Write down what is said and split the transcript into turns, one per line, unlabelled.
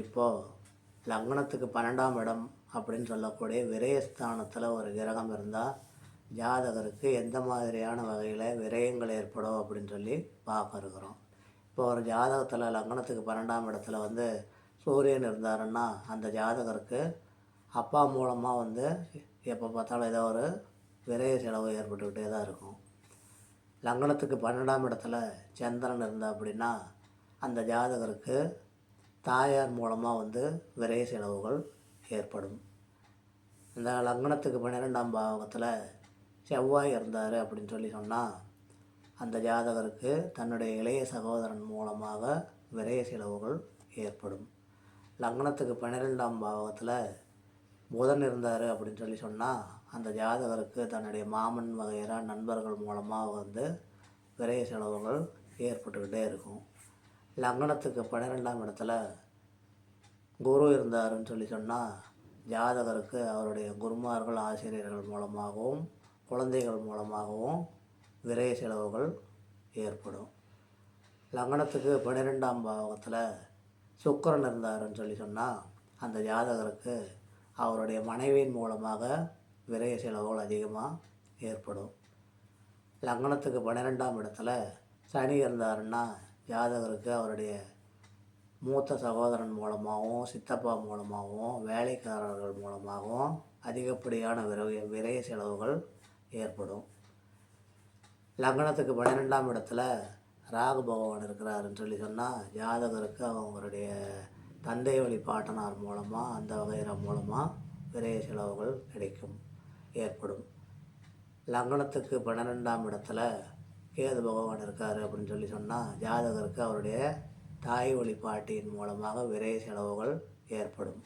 இப்போது லக்னத்துக்கு பன்னெண்டாம் இடம் அப்படின்னு சொல்லக்கூடிய விரயஸ்தானத்தில் ஒரு கிரகம் இருந்தால் ஜாதகருக்கு எந்த மாதிரியான வகையில் விரயங்கள் ஏற்படும் அப்படின்னு சொல்லி பார்க்க இருக்கிறோம். இப்போ ஒரு ஜாதகத்தில் லக்னத்துக்கு பன்னெண்டாம் இடத்துல வந்து சூரியன் இருந்தாருன்னா அந்த ஜாதகருக்கு அப்பா மூலமாக வந்து எப்போ பார்த்தாலும் ஏதோ ஒரு விரய செலவு ஏற்பட்டுக்கிட்டே தான் இருக்கும். லக்னத்துக்கு பன்னெண்டாம் இடத்துல சந்திரன் இருந்தா அப்படின்னா அந்த ஜாதகருக்கு தாயார் மூலமாக வந்து விரைய செலவுகள் ஏற்படும். இந்த லக்னத்துக்கு பன்னிரெண்டாம் பாவகத்தில் செவ்வாய் இருந்தார் அப்படின்னு சொல்லி சொன்னால் அந்த ஜாதகருக்கு தன்னுடைய இளைய சகோதரன் மூலமாக விரைய செலவுகள் ஏற்படும். லக்னத்துக்கு பன்னிரெண்டாம் பாவகத்தில் புதன் இருந்தார் அப்படின்னு சொல்லி சொன்னால் அந்த ஜாதகருக்கு தன்னுடைய மாமன் வகையான நண்பர்கள் மூலமாக வந்து விரைய செலவுகள் ஏற்பட்டுக்கிட்டே இருக்கும். லக்னத்துக்கு பன்னிரெண்டாம் இடத்துல குரு இருந்தாருன்னு சொல்லி சொன்னால் ஜாதகருக்கு அவருடைய குருமார்கள் ஆசிரியர்கள் மூலமாகவும் குழந்தைகள் மூலமாகவும் விரைய செலவுகள் ஏற்படும். லக்னத்துக்கு பன்னிரெண்டாம் பாவகத்தில் சுக்கிரன் இருந்தாருன்னு சொல்லி சொன்னால் அந்த ஜாதகருக்கு அவருடைய மனைவியின் மூலமாக விரைய செலவுகள் அதிகமாக ஏற்படும். லக்னத்துக்கு பன்னிரெண்டாம் இடத்துல சனி இருந்தாருன்னா ஜாதகருக்கு அவருடைய மூத்த சகோதரன் மூலமாகவும் சித்தப்பா மூலமாகவும் வேலைக்காரர்கள் மூலமாகவும் அதிகப்படியான விரைய விரைய செலவுகள் ஏற்படும். லக்னத்துக்கு பன்னிரெண்டாம் இடத்துல ராகு பகவான் இருக்கிறாருன்னு சொல்லி சொன்னால் ஜாதகருக்கு அவங்களுடைய தந்தை வழி பாட்டனார் மூலமாக அந்த வகையிற மூலமாக விரைய செலவுகள் கிடைக்கும் ஏற்படும். லக்னத்துக்கு பன்னிரெண்டாம் இடத்துல கேது பகவான் இருக்கார் அப்படின்னு சொல்லி சொன்னால் ஜாதகருக்கு அவருடைய தாய் வழி பாட்டியின் மூலமாக விரை செலவுகள் ஏற்படும்.